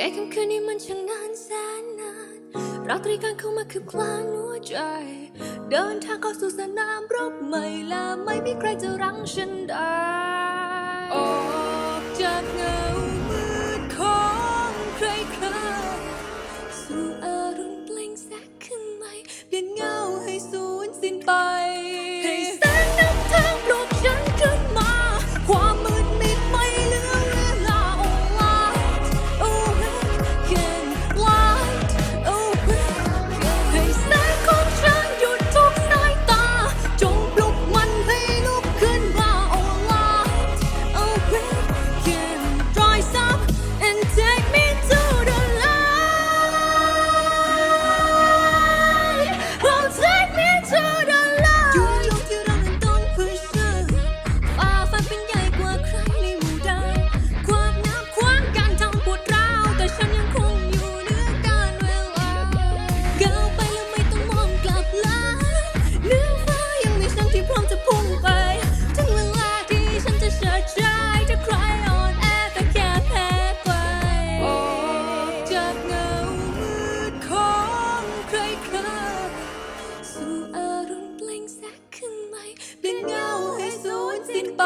ยัยคำคืนนี้มันช่างนานแสนนานรักรีการเข้ามาคือกลานหัวใจ เดินทางเข้าสู่สนามรบใหม่ละไม่มีใครจะรั้งฉันได้ จากเงามืดของใครคราสู่อารมณ์เปล่งแสงขึ้นใหม่เป็นเงาให้สูญสิ้นไป